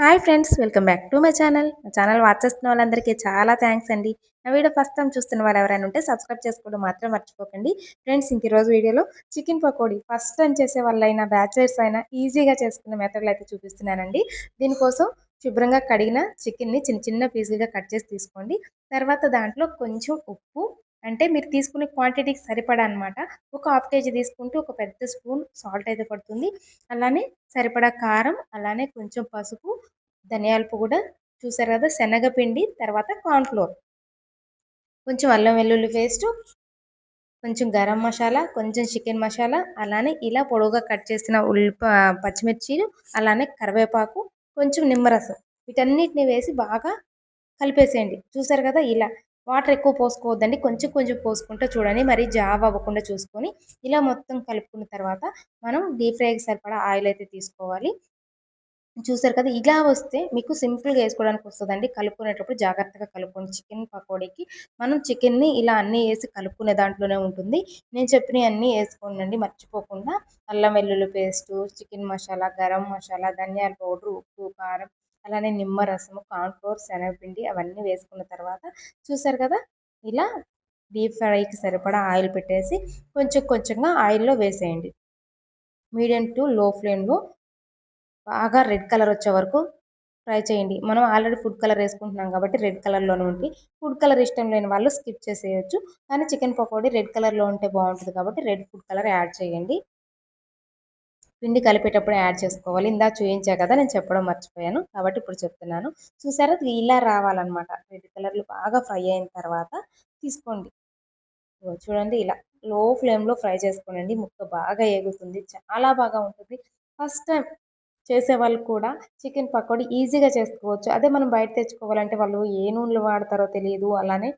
Hi friends welcome back to my channel. మా channel watch చేస్తున్న వాళ్ళందరికీ చాలా థ్యాంక్స్ అండి. నా వీడియో ఫస్ట్ టైం చూస్తున్న వాళ్ళు ఎవరైనా ఉంటే సబ్స్క్రైబ్ చేసుకోవడం మాత్రం మర్చిపోకండి. ఫ్రెండ్స్ ఇంక ఈరోజు వీడియోలో చికెన్ పకోడీ ఫస్ట్ టైం చేసే వాళ్ళైనా బ్యాచిలర్స్ అయినా ఈజీగా చేసుకునే మెథడ్లు అయితే చూపిస్తున్నానండి. దీనికోసం శుభ్రంగా కడిగిన చికెన్ని చిన్న చిన్న పీసులుగా కట్ చేసి తీసుకోండి. తర్వాత దాంట్లో కొంచెం ఉప్పు అంటే మీరు తీసుకునే క్వాంటిటీకి సరిపడా అనమాట ఒక హాఫ్ కేజీ తీసుకుంటే ఒక పెద్ద స్పూన్ సాల్ట్ అయితే పడుతుంది. అలానే సరిపడా కారం అలానే కొంచెం పసుపు ధనియాల కూడా చూసారు కదా శనగపిండి తర్వాత కార్న్ఫ్లోర్ కొంచెం అల్లం వెల్లుల్లి పేస్ట్ కొంచెం గరం మసాలా కొంచెం చికెన్ మసాలా అలానే ఇలా పొడవుగా కట్ చేసిన ఉల్లిప పచ్చిమిర్చీలు అలానే కరివేపాకు కొంచెం నిమ్మరసం వీటన్నిటిని వేసి బాగా కలిపేసేయండి. చూసారు కదా ఇలా వాటర్ ఎక్కువ పోసుకోవద్దండి. కొంచెం కొంచెం పోసుకుంటూ చూడండి. మరి జావ్ అవ్వకుండా చూసుకొని ఇలా మొత్తం కలుపుకున్న తర్వాత మనం డీప్ ఫ్రైకి సరిపడా ఆయిల్ అయితే తీసుకోవాలి. చూసారు కదా ఇలా వస్తే మీకు సింపుల్గా వేసుకోవడానికి వస్తుందండి. కలుపుకునేటప్పుడు జాగ్రత్తగా కలుపుకోండి. చికెన్ పకోడీకి మనం చికెన్ని ఇలా అన్నీ వేసి కలుపుకునే దాంట్లోనే ఉంటుంది. నేను చెప్పినవి అన్నీ వేసుకోండి మర్చిపోకుండా అల్లం వెల్లుల్లి పేస్టు చికెన్ మసాలా గరం మసాలా ధనియాల పౌడర్ ఉప్పు కారం అలానే నిమ్మరసము కార్న్ఫ్లోర్ శనగపిండి అవన్నీ వేసుకున్న తర్వాత చూసారు కదా ఇలా డీప్ ఫ్రైకి సరిపడా ఆయిల్ పెట్టేసి కొంచెం కొంచెంగా ఆయిల్లో వేసేయండి. మీడియం టు లో ఫ్లేమ్లో బాగా రెడ్ కలర్ వచ్చే వరకు ఫ్రై చేయండి. మనం ఆల్రెడీ ఫుడ్ కలర్ వేసుకుంటున్నాం కాబట్టి రెడ్ కలర్లోనే ఉంటే ఫుడ్ కలర్ ఇష్టం లేని వాళ్ళు స్కిప్ చేసేయచ్చు. కానీ చికెన్ పకోడీ రెడ్ కలర్లో ఉంటే బాగుంటుంది కాబట్టి రెడ్ ఫుడ్ కలర్ యాడ్ చేయండి. పిండి కలిపేటప్పుడు యాడ్ చేసుకోవాలి. ఇందా చూపించా కదా నేను చెప్పడం మర్చిపోయాను. కాబట్టి ఇప్పుడు చెప్తున్నాను. చూసారా? ఇలా రావాలన్నమాట. రెడ్ కలర్లు బాగా ఫ్రై అయిన తర్వాత తీసుకోండి. చూడండి ఇలా లో ఫ్లేమ్లో ఫ్రై చేసుకోనండి. ముక్క బాగా ఎగుతుంది చాలా బాగా ఉంటుంది. ఫస్ట్ టైం చేసే వాళ్ళు కూడా చికెన్ పకోడీ ఈజీగా చేసుకోవచ్చు. అదే మనం బయట తెచ్చుకోవాలంటే వాళ్ళు ఏ నూనెలు వాడతారో తెలియదు. అలానే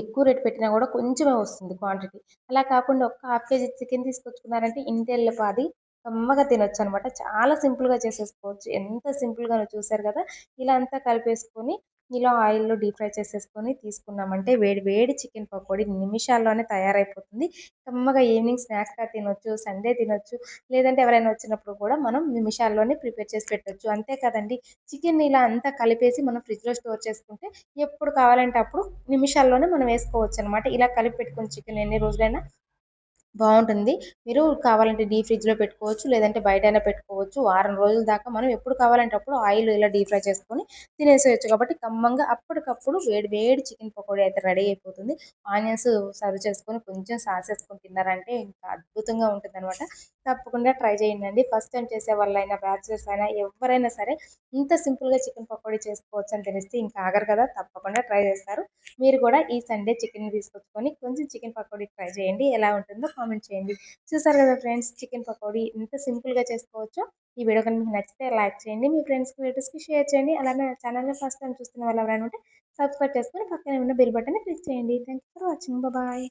ఎక్కువ రేట్ పెట్టినా కూడా కొంచెమే వస్తుంది క్వాంటిటీ అలా కాకుండా ఒక హాఫ్ కేజీ చికెన్ తీసుకొచ్చుకున్నారంటే ఇంటెల్లపాది కమ్మగా తినొచ్చు అనమాట చాలా సింపుల్గా చేసేసుకోవచ్చు. ఎంత సింపుల్గా చూసారు కదా? ఇలా అంతా కలిపేసుకొని ఇలా ఆయిల్లో డీప్ ఫ్రై చేసేసుకొని తీసుకున్నామంటే వేడి వేడి చికెన్ పకోడీ నిమిషాల్లోనే తయారైపోతుంది. కమ్మగా ఈవినింగ్ స్నాక్స్గా తినొచ్చు సండే తినొచ్చు లేదంటే ఎవరైనా వచ్చినప్పుడు కూడా మనం నిమిషాల్లోనే ప్రిపేర్ చేసి పెట్టచ్చు. అంతే కదండి. చికెన్ ఇలా అంతా కలిపేసి మనం ఫ్రిడ్జ్లో స్టోర్ చేసుకుంటే ఎప్పుడు కావాలంటే అప్పుడు నిమిషాల్లోనే మనం వేసుకోవచ్చు అనమాట ఇలా కలిపి పెట్టుకున్న చికెన్ ఎన్ని రోజులైనా బాగుంటుంది. మీరు కావాలంటే డీప్ ఫ్రిడ్జ్లో పెట్టుకోవచ్చు లేదంటే బయటైనా పెట్టుకోవచ్చు. వారం రోజుల దాకా మనం ఎప్పుడు కావాలంటే అప్పుడు ఆయిల్ ఇలా డీప్ ఫ్రై చేసుకొని తినేసేయచ్చు. కాబట్టి ఖమ్మంగా అప్పటికప్పుడు వేడి వేడి చికెన్ పకోడీ అయితే రెడీ అయిపోతుంది. ఆనియన్స్ సర్వ్ చేసుకొని కొంచెం సాస్ వేసుకొని తిన్నారంటే ఇంకా అద్భుతంగా ఉంటుంది అనమాట తప్పకుండా ట్రై చేయండి ఫస్ట్ టైం చేసే వాళ్ళైనా బ్యాచులర్స్ అయినా ఎవరైనా సరే ఇంత సింపుల్గా చికెన్ పకోడీ చేసుకోవచ్చు అని తెలిస్తే ఇంకా ఆగరు కదా తప్పకుండా ట్రై చేస్తారు. మీరు కూడా ఈ సండే చికెన్ తీసుకొచ్చుకొని కొంచెం చికెన్ పకోడీ ట్రై చేయండి. ఎలా ఉంటుందో కామెంట్ చేయండి. చూసారు కదా ఫ్రెండ్స్ చికెన్ పకోడీ ఇంత సింపుల్గా చేసుకోవచ్చో. ఈ వీడియో కనుక మీకు నచ్చితే లైక్ చేయండి. మీ ఫ్రెండ్స్కి రిలేటివ్స్కి షేర్ చేయండి. అలానే ఛానల్ని ఫస్ట్ టైం చూస్తున్న వాళ్ళు ఎవరైనా ఉంటే సబ్స్క్రైబ్ చేసుకొని పక్కనే ఉన్న బిల్ బటన్ క్లిక్ చేయండి. Thank you for watching. Bye.